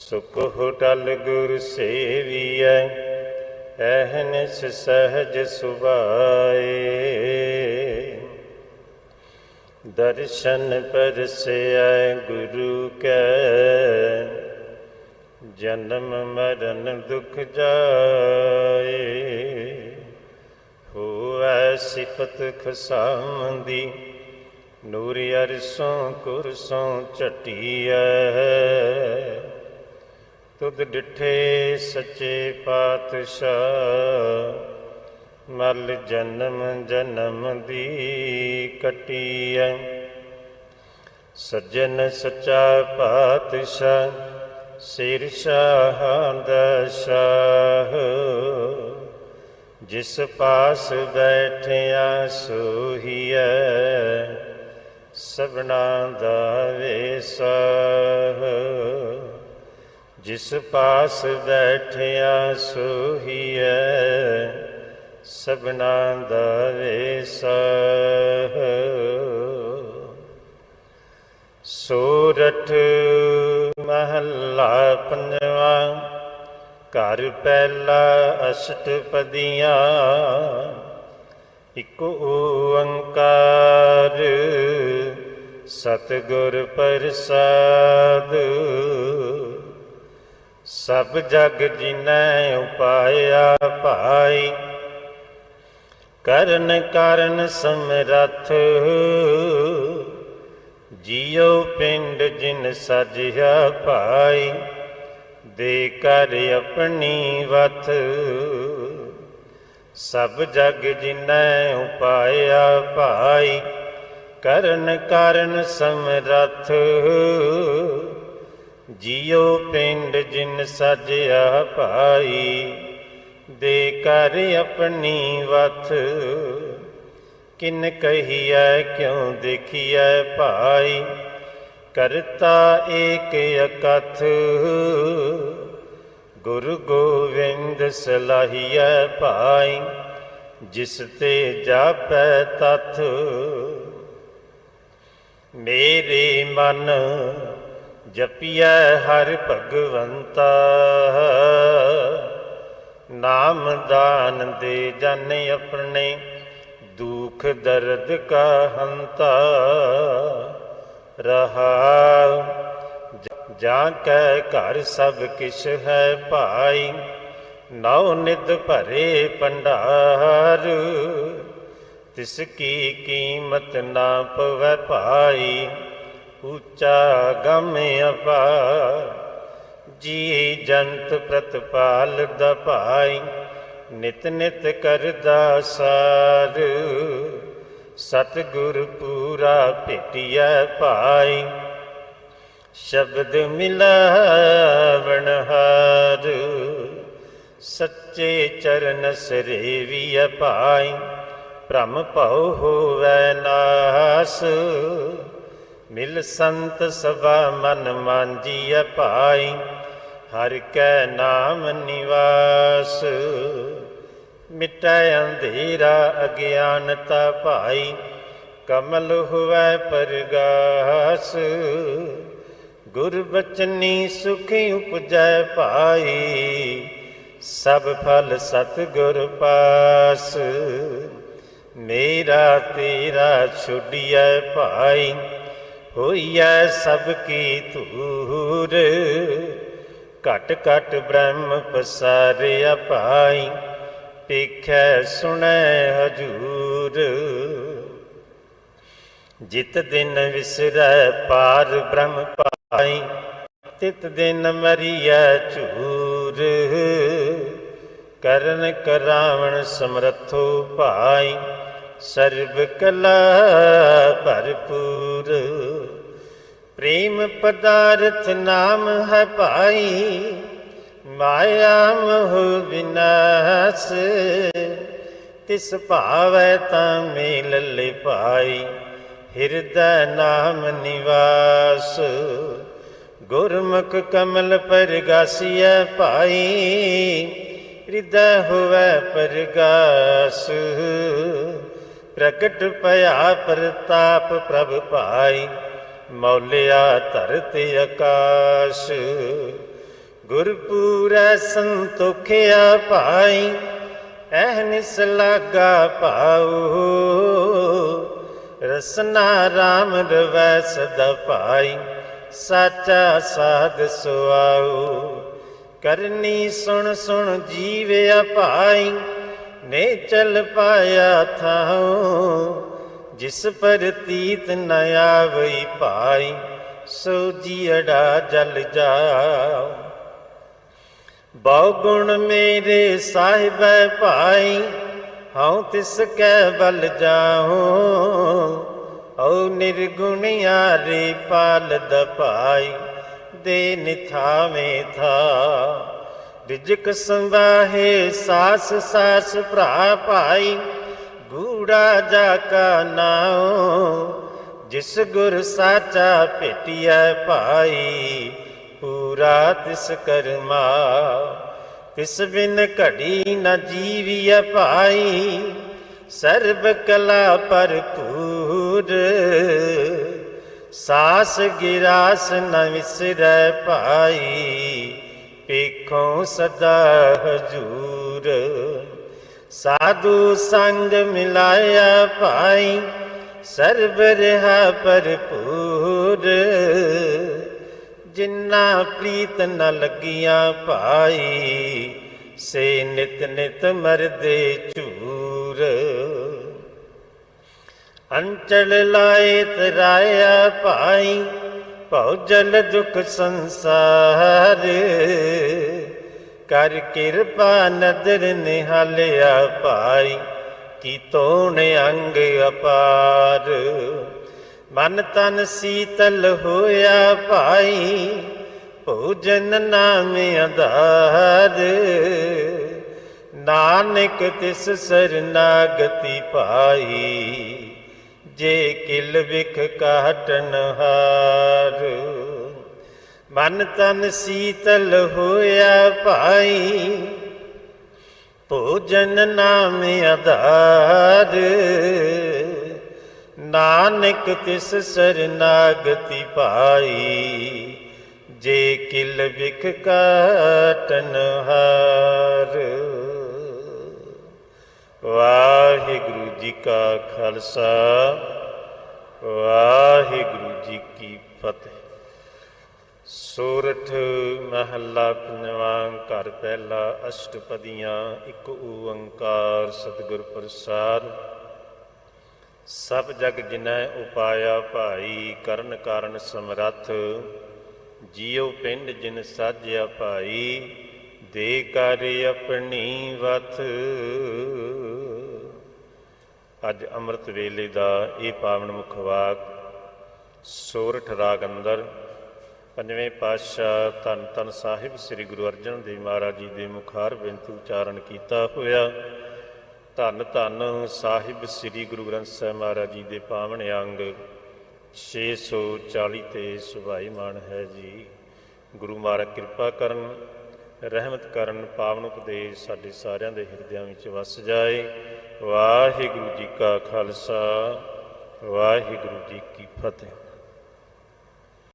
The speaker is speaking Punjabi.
ਸੁਖ ਹੋਟਲ ਗੁਰ ਸੇਵੀਐ ਐਹਨਿਸ ਸਹਜ ਸੁਭਾਏ। ਦਰਸ਼ਨ ਪਰਸੈ ਗੁਰੂ ਕੈ, ਜਨਮ ਮਰਨ ਦੁਖ ਜਾਏ। ਹੋਵੈ ਸਿਫਤ ਖਸਾਮਦੀ, ਨੂਰ ਅਰਸੋਂ ਕੁਰਸੋਂ ਝਟੀਐ। ਤੁਧ ਡਿਠੇ ਸੱਚੇ ਪਾਤਸ਼ਾਹ, ਮਲ ਜਨਮ ਜਨਮ ਦੀ ਕਟੀਐ। ਸੱਜਣ ਸੱਚਾ ਪਾਤਸ਼ਾਹ, ਸਿਰ ਸ਼ਾਹਾਂ ਦਾ ਸ਼ਾਹ। ਜਿਸ ਪਾਸ ਬੈਠਿਆ ਸੋਹੀਐ, ਸਭਨਾ ਦਾ ਵੇਸਾਹ ਜਿਸ ਪਾਸ ਬੈਠਿਆ ਸੋਹੀਐ, ਸਭਨਾ ਦਾ ਵੇਸਾਹ ਸੂਰਠ ਮਹੱਲਾ ਪੰਜਵਾ, ਘਰ ਪਹਿਲਾ ਅਸ਼ਟਪਦੀਆਂ। ਇਕ ਓੰਕਾਰ ਸਤਿਗੁਰ ਪ੍ਰਸਾਦ। ਸਭ ਜਗ ਜਿਨੈ ਉਪਾਇਆ ਭਾਈ। ਕਰਨ ਕਰਨ ਸਮਰੱਥ, ਜੀਉ ਪਿੰਡ ਜਿਨ ਸਜਿਆ ਭਾਈ। ਦੇ ਕਰ ਆਪਣੀ ਵਥ, ਸਭ ਜਗ ਜਿਨੈ ਉਪਾਇਆ ਭਾਈ। ਕਰਨ ਕਰਨ ਸਮਰੱਥ ਜੀਉ ਪਿੰਡ ਜਿਨ ਸਜਿਆ ਭਾਈ, ਦੇ ਕਰ ਆਪਣੀ ਵਥ। ਕਿਨ ਕਹੀਐ, ਕਿਉ ਦੇਖੀਐ ਭਾਈ, ਕਰਤਾ ਏਕ ਅਕਥ। ਗੁਰੂ ਗੋਵਿੰਦ ਸਲਾਹੀਐ ਭਾਈ, ਜਿਸ ਤੇ ਜਾਪੈ ਤਥ। ਮੇਰੇ ਮਨ ਜਪੀਐ ਹਰ ਭਗਵੰਤਾ। ਨਾਮ ਦਾਨ ਦੇ ਜਨ ਆਪਣੇ, ਦੁਖ ਦਰਦ ਕਾ ਹੰਤਾ ਰਹਾ ਜਾਂ ਕੈ ਘਰ ਸਭ ਕਿਛ ਹੈ ਭਾਈ ਨੌ ਨਿਦ ਭਰੇ ਪੰਡਾਰ ਤਿਸ ਕੀ ਕੀਮਤ ਨਾ ਪਵੈ ਭਾਈ ਉੱਚਾ ਗਮ ਅਪਾਰ, ਜੀ ਜੰਤ ਪ੍ਰਤਪਾਲ ਦਾ ਭਾਈ, ਨਿਤ ਨਿਤ ਕਰਦਾ ਸਾਰ। ਸਤਿਗੁਰ ਪੂਰਾ ਭੇਟਿਐ ਭਾਈ, ਸ਼ਬਦ ਮਿਲਾਵਣ ਹਾਰ। ਸੱਚੇ ਚਰਨ ਸਰੇਵੀਐ ਭਾਈ, ਭ੍ਰਮ ਭਉ ਹੋਵੈ ਨਾਸ। ਮਿਲ ਸੰਤ ਸਭਾ ਮਨ ਮਾਂਜੀਐ ਭਾਈ, ਹਰ ਕੈ ਨਾਮ ਨਿਵਾਸ। ਮਿਟੈ ਅੰਧੇਰਾ ਅਗਿਆਨਤਾ ਭਾਈ, ਕਮਲ ਹੋਵੈ ਪਰਗਾਸ। ਗੁਰ ਬਚਨੀ ਸੁਖ ਉਪਜੈ ਭਾਈ, ਸਭ ਫਲ ਸਤ ਗੁਰ ਪਾਸ। ਮੇਰਾ ਤੇਰਾ ਛੁੱਡੀਐ ਭਾਈ ਹੋਈਐ ਸਭ ਕੀ ਧੂਰ। ਘਟ ਘਟ ਬ੍ਰਹਮ ਪਸਾਰਿਆ ਭਾਈ ਪੇਖੈ ਸੁਣੈ ਹਜੂਰ। ਜਿਤ ਦਿਨ ਵਿਸਰੈ ਪਾਰ ਬ੍ਰਹਮ ਪਾਈ, ਤਿਤ ਦਿਨ ਮਰੀਐ ਝੂਰ। ਕਰਨ ਕਰਾਵਣ ਸਮਰਥੋ ਭਾਈ ਸਰਬ ਕਲਾ ਭਰਪੂਰ। ਪ੍ਰੇਮ ਪਦਾਰਥ ਨਾਮ ਹੈ ਭਾਈ, ਮਾਇਆ ਮੋਹ ਵਿਨਾਸ਼। ਤਿਸ ਭਾਵੈ ਤਾਂ ਮੇਲ ਲੈ ਪਾਈ ਹਿਰਦੈ ਨਾਮ ਨਿਵਾਸ। ਗੁਰਮੁਖ ਕਮਲ ਪਰਗਾਸੀਐ ਭਾਈ, ਹਿਰਦੈ ਹੋਵੈ ਪਰਗਾਸ। ਪ੍ਰਗਟ ਭਇਆ ਪ੍ਰਤਾਪ ਪ੍ਰਭ ਭਾਈ, ਮੌਲਿਆ ਧਰਤ ਆਕਾਸ਼। ਗੁਰਪੂਰੈ ਸੰਤੋਖਿਆ ਭਾਈ ਐਹਨਿਸ ਲਾਗਾ ਪਾਉ ਰਸਨਾ ਰਾਮ ਰਵੈ ਸਦਾ ਪਾਈ ਸਾਚਾ ਸਾਧ ਸੁਆਉ। ਕਰਨੀ ਸੁਣ ਸੁਣ ਜੀਵਿਆ ਭਾਈ ਨੇ ਚਲ ਪਾਇਆ ਥਾਉ, ਜਿਸ ਪਰ ਤੀਤ ਨ ਆਵਈ ਭਾਈ, ਸੋ ਜੀੜਾ ਜਲ ਜਾਉ। ਬਹੁ ਗੁਣ ਮੇਰੇ ਸਾਹਿਬ ਭਾਈ, ਹਉ ਤਿਸ ਕੈ ਬਲ ਜਾਉ। ਓ ਨਿਰਗੁਣ ਯਾਰੇ ਪਾਲਦ ਭਾਈ, ਦੇ ਨਿਥਾਵੇਂ ਥਾ। ਰਿਜਕ ਸੰਵਾਹੇ, ਸਾਸ ਸਾਸ ਭਰਾ ਭਾਈ, ਗੂੜਾ ਜਾ ਕਾ ਨਾਉ, ਜਿਸ ਗੁਰ ਸਾਚਾ ਭੇਟਿਐ ਭਾਈ, ਪੂਰਾ ਤਿਸ ਕਰਮਾ, ਤਿਸ ਬਿਨ ਘੜੀ ਨ ਜੀਵਿਐ ਭਾਈ, ਸਰਬ ਕਲਾ ਭਰਪੂਰ, ਸਾਸ ਗਿਰਾਸ ਨ ਵਿਸਰੈ ਭਾਈ। ਪੇਖੋਂ ਸਦਾ ਹਜੂਰ। ਸਾਧੂ ਸੰਗ ਮਿਲਾਇਆ ਭਾਈ, ਸਰਬ ਰਹਾ ਭਰਪੂਰ। ਜਿੰਨਾ ਪ੍ਰੀਤ ਨ ਲੱਗੀਆਂ ਭਾਈ, ਸੇ ਨਿਤ ਨਿਤ ਮਰਦੇ ਝੂਰ। ਅੰਚਲ ਲਾਏ ਤਰਾਇਆ ਭਾਈ ਭਉ ਜਲ ਦੁਖ ਸੰਸਾਰ। ਕਰ ਕਿਰਪਾ ਨਦਰ ਨਿਹਾਲਿਆ ਭਾਈ, ਕੀ ਤੋਣ ਅੰਗ ਅਪਾਰ। ਮਨ ਤਨ ਸੀਤਲ ਹੋਇਆ ਭਾਈ, ਭੋਜਨ ਨਾਮ ਆਧਾਰ। ਨਾਨਕ ਤਿਸ ਸਰਨਾਗਤੀ ਪਾਈ ਜੇ ਕਿਲ ਵਿਖ ਕਾਟਨ ਹਾਰ। ਮਨ ਤਨ ਸੀਤਲ ਹੋਇਆ ਭਾਈ, ਭੋਜਨ ਨਾਮ ਆਧਾਰ। ਨਾਨਕ ਤਿਸ ਸਰਨਾਗਤੀ ਪਾਈ, ਜੇ ਕਿਲ ਵਿਖ ਕਾਟਨ ਹਾਰ। ਵਾਹਿਗੁਰੂ ਜੀ ਕਾ ਖਾਲਸਾ, ਵਾਹਿਗੁਰੂ ਜੀ ਕੀ ਫਤਿਹ। ਸੂਰਠ ਮਹੱਲਾ ਪੰਜਵਾਂ ਘਰ ਪਹਿਲਾ ਅਸ਼ਟਪਦੀਆਂ, ਇੱਕ ਓੰਕਾਰ ਸਤਿਗੁਰ ਪ੍ਰਸਾਦ। ਸਭ ਜਗ ਜਿਨੈ ਉਪਾਇਆ ਭਾਈ, ਕਰਨ ਕਾਰਨ ਸਮਰੱਥ। ਜੀਉ ਪਿੰਡ ਜਿਨ ਸਾਜਿਆ ਭਾਈ ਦੇ ਕਰ ਆਪਣੀ ਵਥ। ਅੱਜ ਅੰਮ੍ਰਿਤ ਵੇਲੇ ਦਾ ਇਹ ਪਾਵਨ ਮੁਖ ਵਾਕ, ਸੋਰਠ ਰਾਗ ਅੰਦਰ, ਪੰਜਵੇਂ ਪਾਤਸ਼ਾਹ ਧੰਨ ਧੰਨ ਸਾਹਿਬ ਸ੍ਰੀ ਗੁਰੂ ਅਰਜਨ ਦੇਵ ਮਹਾਰਾਜ ਜੀ ਦੇ ਮੁਖਾਰ ਬੇਨਤੀ ਉਚਾਰਨ ਕੀਤਾ ਹੋਇਆ। ਧੰਨ ਧੰਨ ਸਾਹਿਬ ਸ੍ਰੀ ਗੁਰੂ ਗ੍ਰੰਥ ਸਾਹਿਬ ਮਹਾਰਾਜ ਜੀ ਦੇ ਪਾਵਨ ਅੰਗ 640 ਤੇ ਸੁਭਾਈਮਾਨ ਹੈ ਜੀ। ਗੁਰੂ ਮਹਾਰਾਜ ਕਿਰਪਾ ਕਰਨ ਰਹਿਮਤ ਕਰਨ ਪਾਵਨ ਉਪਦੇਸ਼ ਸਾਡੇ ਸਾਰਿਆਂ ਦੇ ਹਿਰਦਿਆਂ ਵਿੱਚ ਵਸ ਜਾਏ। ਵਾਹਿਗੁਰੂ ਜੀ ਕਾ ਖਾਲਸਾ, ਵਾਹਿਗੁਰੂ ਜੀ ਕੀ ਫਤਿਹ।